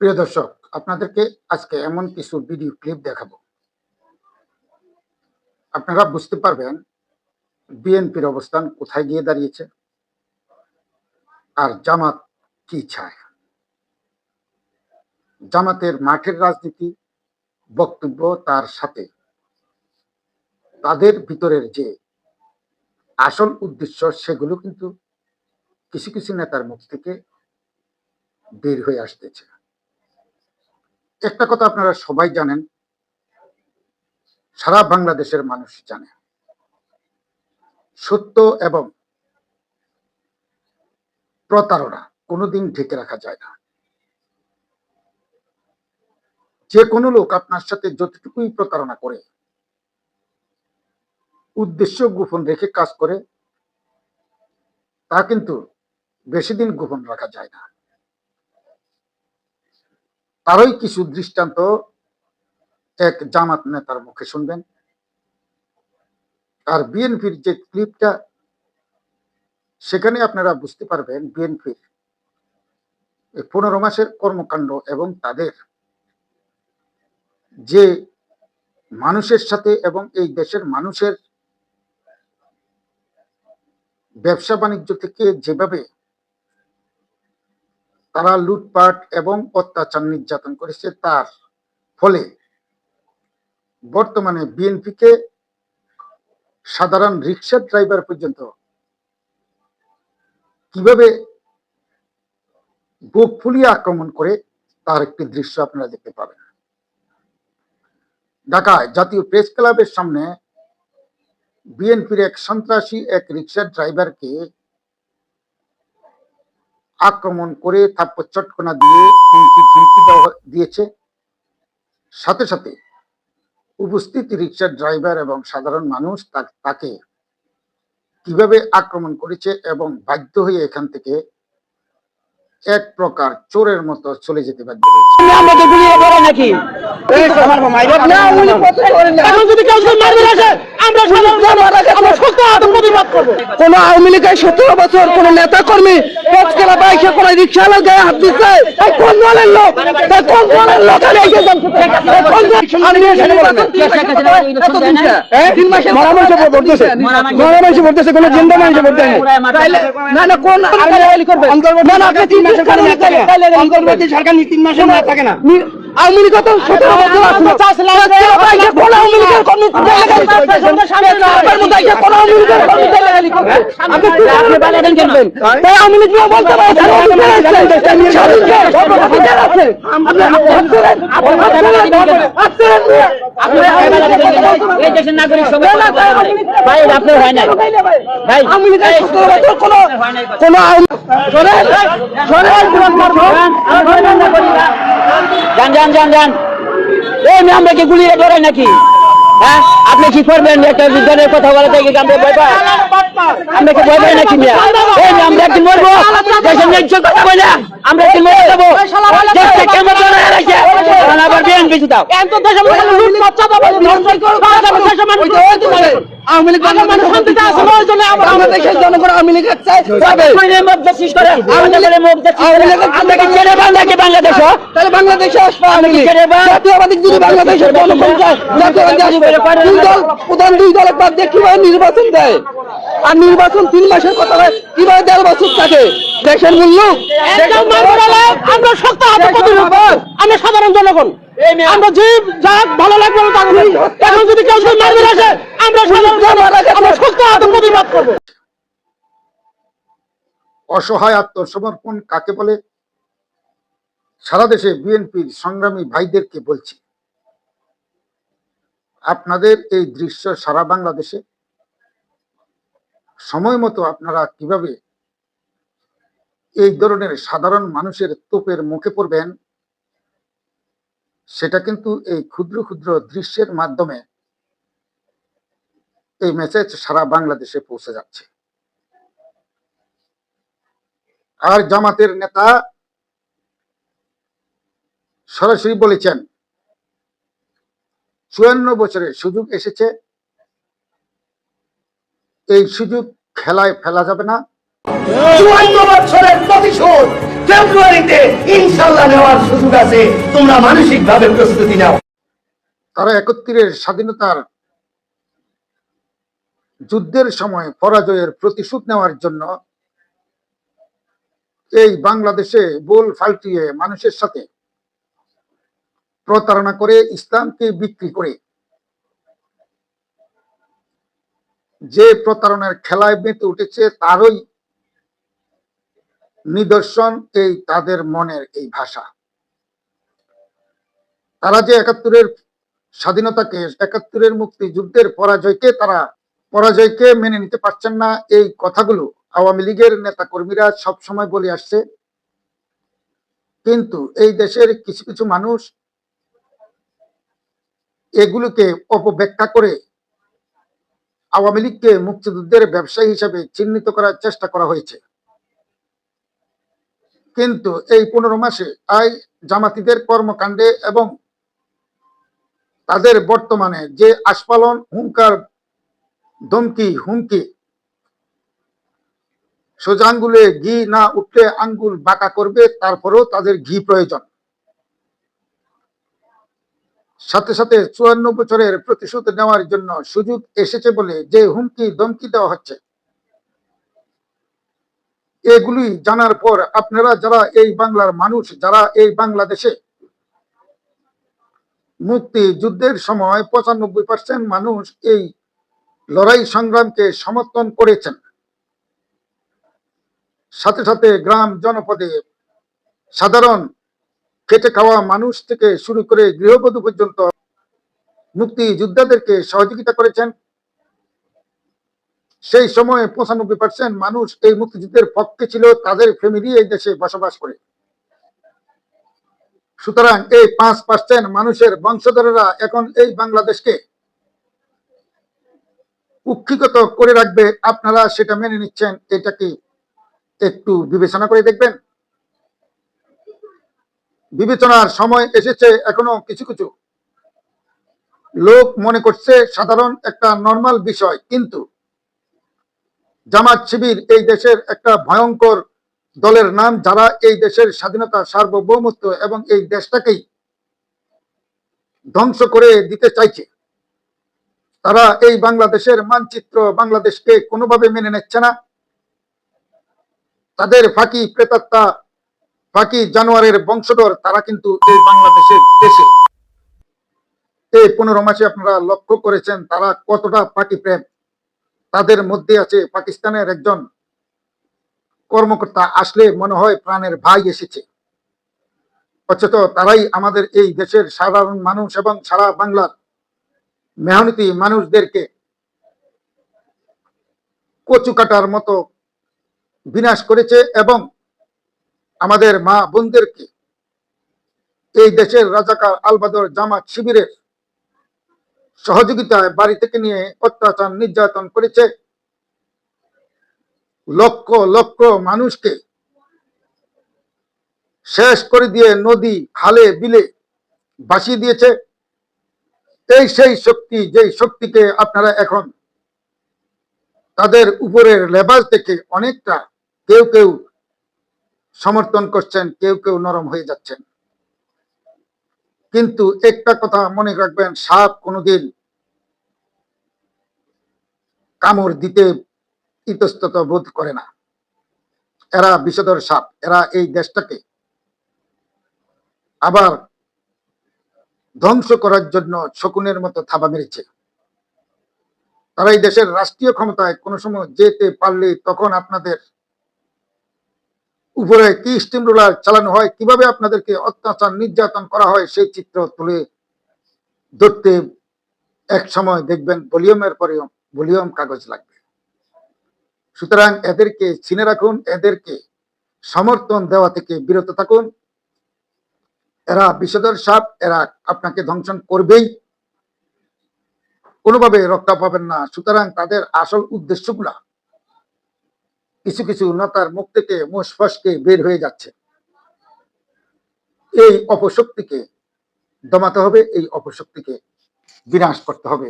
প্রিয় দর্শক, আপনাদেরকে আজকে এমন কিছু ভিডিও ক্লিপ দেখাবো। আপনারা বুঝতে পারবেন বিএনপির অবস্থান কোথায় গিয়ে দাঁড়িয়েছে আর জামাত কি চায়। জামাতের মাঠের রাজনীতি, বক্তব্য তার সাথে। তাদের ভিতরের যে আসল উদ্দেশ্য, সেগুলো কিন্তু কিছু কিছু নেতার মুখ থেকে বের হয়ে আসতেছে। একটা কথা আপনারা সবাই জানেন, সারা বাংলাদেশের মানুষ জানে। সত্য এবং প্রতারণা কোনোদিন ঢেকে রাখা যায় না। যে কোনো লোক আপনার সাথে যতটুকুই প্রতারণা করে, উদ্দেশ্য গোপন রেখে কাজ করে, তা কিন্তু বেশি দিন গোপন রাখা যায় না। তারই কিছু দৃষ্টান্ত এক জামাত নেতার মুখে শুনবেন। আর বিএনপির যে ক্লিপটা, সেখানে আপনারা বুঝতে পারবেন বিএনপির পনেরো মাসের কর্মকাণ্ড এবং তাদের যে মানুষের সাথে এবং এই দেশের মানুষের ব্যবসা বাণিজ্য থেকে যেভাবে তারা লুটপাট এবং অত্যাচার নির্যাতন করেছে তার ফলে বর্তমানে বিএনপিকে সাধারণ রিক্সা ড্রাইভার পর্যন্ত কীভাবে বুক ফুলিয়ে আক্রমণ করে তার একটি দৃশ্য আপনারা দেখতে পাবেন। ঢাকায় জাতীয় প্রেস ক্লাবের সামনে বিএনপির এক সন্ত্রাসী এক রিক্সা ড্রাইভারকে আক্রমণ করে থাপ্পর চটকনা দিয়ে হুমকি ধুমকি দেওয়া দিয়েছে। সাথে সাথে উপস্থিত রিক্সা ড্রাইভার এবং সাধারণ মানুষ তাকে কীভাবে আক্রমণ করেছে এবং বাধ্য হয়ে এখান থেকে এক প্রকার চোরের মতো চলে যেতে বাধ্য হয়েছে। কোন আওয়ামী লীগের সতেরো বছর কোন নেতা কর্মী পথকেলা বাইশে কোন রিক্সাওয়ালার গায়ে হাত দিচ্ছে এই কোন দলের লোক? এই কোন দলের লোক? আমি এই সরকার তিন মাসের থাকে না। আওয়ামী লীগ তো সতেরো বছর আসলো। কোন আওয়ামী লীগের কর্মী গালাগালি করবে? আপনার কোন আওয়ামী লীগের কর্মী আপনি কি বালাগালি করবেন? তাই আওয়ামী লীগ বলতে পারে, হয় কোনো যান যান যান এই আমরা কি গুলিয়ে ধরে নাকি? হ্যাঁ? আপনি কি করবেন? একটা বিজ্ঞানের কথা বলা থেকে আমরা ভয় পাই আমরা কি ভয় পাই নাকি মিয়া? এই আমরা একদিন মরবো? দেশের ন্যায্য কথা বলে আমরা একদিন মরে যাব দেশটা কেমন চলে রাখছে আবার বেশি দাও আওয়ামী লীগ বাংলাদেশের জনগণ আওয়ামী লীগ চায় যাবে বাংলাদেশ? তাহলে বাংলাদেশে আসবে আওয়ামী লীগ। ছেড়ে বা- জাতীয়বাদী যদি বাংলাদেশের জনগণ চায় জাতীয়বাদী আসবে। দুই দল প্রধান দুই দলের বাদ দিয়ে কীভাবে নির্বাচন দেয়? আর নির্বাচন তিন মাসের কথা হয় কীভাবে দেড় বছর থাকে? দেশের মূল্য? আমরা শক্ত হাতে প্রতিরোধ আমরা সাধারণ জনগণ আমরা যে যা ভালো লাগবে আমরা তা করব। এখন যদি কেউ কেউ মারবে আসে আমরা সাধারণ জনগণ আমরা শক্ত হাতে প্রতিবাদ করব। অসহায় আত্মসমর্পণ কাকে বলে? সারা দেশে বিএনপির সংগ্রামী ভাইদেরকে বলছি আপনাদের এই দৃশ্য সারা বাংলাদেশে সময় মতো আপনারা কীভাবে এই ধরনের সাধারণ মানুষের তোপের মুখে পড়বেন সেটা কিন্তু এই ক্ষুদ্র ক্ষুদ্র দৃশ্যের মাধ্যমে এই মেসেজ সারা বাংলাদেশে পৌঁছে যাচ্ছে। আর জামাতের নেতা সরাসরি বলেছেন, চুয়ান্ন বছরের সুযোগ এসেছে। এই সুযোগ খেলায় ফেলা যাবে না। চুয়ান্ন বছরের প্রতিশোধ ফেব্রুয়ারিতে ইনশাল্লাহ নেওয়ার সুযোগ আছে। তোমরা প্রস্তুতি নাও। তারা একত্রের স্বাধীনতার যুদ্ধের সময় পরাজয়ের প্রতিশোধ নেওয়ার জন্য এই বাংলাদেশে বোল ফাল্টিয়ে মানুষের সাথে প্রতারণা করে, ইসলামকে বিক্রি করে যে প্রতারণার খেলায় মেতে উঠেছে, তারই নিদর্শন এই তাদের মনের এই ভাষা। তারা যে একাত্তরের স্বাধীনতাকে, একাত্তরের মুক্তিযুদ্ধের পরাজয়কে তারা, পরাজয়কে মেনে নিতে পারছেন না, এই কথাগুলো আওয়ামী লীগের নেতা কর্মীরা সবসময় বলে আসছে। কিন্তু এই দেশের কিছু কিছু মানুষ এগুলোকে অপব্যাখ্যা করে আওয়ামী লীগকে মুক্তিযুদ্ধের ব্যবসায়ী হিসেবে চিহ্নিত করার চেষ্টা করা হয়েছে। কিন্তু এই পনেরো মাসে আই জামাতিদের কর্মকাণ্ডে এবং তাদের বর্তমানে যে আস্ফালন, হুঙ্কার, ধমকি, হুমকি, সোজা আঙ্গুলে ঘি না উঠলে আঙ্গুল বাঁকা করবে, তারপরেও তাদের ঘি প্রয়োজন। সাথে সাথে চুয়ান্ন বছরের প্রতিশোধ নেওয়ার জন্য সুযোগ এসেছে বলে যে হুমকি, ধমকি দেওয়া হচ্ছে। এগুলি জানার পর আপনারা যারা এই বাংলার মানুষ, যারা এই বাংলাদেশে মুক্তি যুদ্ধের সময় পঁচানব্বই পার্সেন্ট মানুষ এই লড়াই সংগ্রামকে সমর্থন করেছেন। সাথে সাথে গ্রাম জনপদে সাধারণ খেটে খাওয়া মানুষ থেকে শুরু করে গৃহবধূ পর্যন্ত মুক্তি যোদ্ধাদেরকে সহযোগিতা করেছেন। সেই সময়ে পঁচানব্বই পার্সেন্ট মানুষ এই মুক্তিযুদ্ধের পক্ষে ছিল, তাদের ফ্যামিলি এই দেশে বসবাস করে। সুতরাং এই পাঁচ পার্সেন্ট মানুষের বংশধরেরা এখন এই বাংলাদেশকে কুক্ষিগত করে রাখবে। আপনারা সেটা মেনে নিচ্ছেন, এটা কি একটু বিবেচনা করে দেখবেন? বিবেচনার সময় এসেছে এখনও কিছু কিছু। লোক মনে করছে সাধারণ একটা নর্মাল বিষয়, কিন্তু জামাত শিবির এই দেশের একটা ভয়ঙ্কর দলের নাম, যারা এই দেশের স্বাধীনতা সার্বভৌমত্ব এবং এই দেশটাকেই ধ্বংস করে দিতে চাইছে। তারা এই বাংলাদেশের মানচিত্র বাংলাদেশকে কোনোভাবে মেনে নিচ্ছে না। তাদের ফাঁকি প্রেতাত্মা, ফাঁকি জানোয়ারের বংশধর, তারা কিন্তু এই বাংলাদেশের দেশে। এই পনেরো মাসে আপনারা লক্ষ্য করেছেন তারা কতটা ফাঁকি প্রেম। তাদের মধ্যে আছে পাকিস্তানের একজন কর্মকর্তা আসলে মনে হয় প্রাণের ভাই এসেছে। অথচ তারাই আমাদের এই দেশের সাধারণ মানুষ এবং সারা বাংলার মেহনতি মানুষদেরকে কচু কাটার মতো বিনাশ করেছে এবং আমাদের মা বোনদেরকে এই দেশের রাজাকার আলবাদর জামাত শিবিরের সহযোগিতায় বাড়ি থেকে নিয়ে অত্যাচার, নির্যাতন করেছে। লক্ষ লক্ষ মানুষকে শেষ করে দিয়ে নদী হালে বিলে ভাসিয়ে দিয়েছে। এই সেই শক্তি, যেই শক্তিকে আপনারা এখন তাদের উপরের লেবাস থেকে অনেকটা কেউ কেউ সমর্থন করছেন, কেউ কেউ নরম হয়ে যাচ্ছেন। কিন্তু একটা কথা মনে রাখবেন, সাপ কোনোদিন কামড় দিতে ইতস্তত বোধ করে না। এরা বিষধর সাপ, এরা এই দেশটাকে আবার ধ্বংস করার জন্য শকুনের মতো থাবা মেরেছে। তারা এই দেশের রাষ্ট্রীয় ক্ষমতায় কোনো সময় যেতে পারলে তখন আপনাদের উপরে কি স্টিম রোলার চালানো হয়, কীভাবে আপনাদেরকে অত্যাচার, নির্যাতন করা হয়, সেই চিত্র তুলে ধরতে এক সময় দেখবেন ভলিউমের পরে ভলিউম কাগজ লাগবে। সুতরাং এদেরকে চিনে রাখুন, এদেরকে সমর্থন দেওয়া থেকে বিরত থাকুন। এরা বিষধর সাপ, এরা আপনাকে ধ্বংসন করবেই। কোনোভাবে রক্ষা পাবেন না। সুতরাং তাদের আসল উদ্দেশ্যগুলা কিছু কিছু নেতার মুখ থেকে মুসফসকে বের হয়ে যাচ্ছে। এই অপশক্তিকে দমাতে হবে, এই অপশক্তিকে বিনাশ করতে হবে।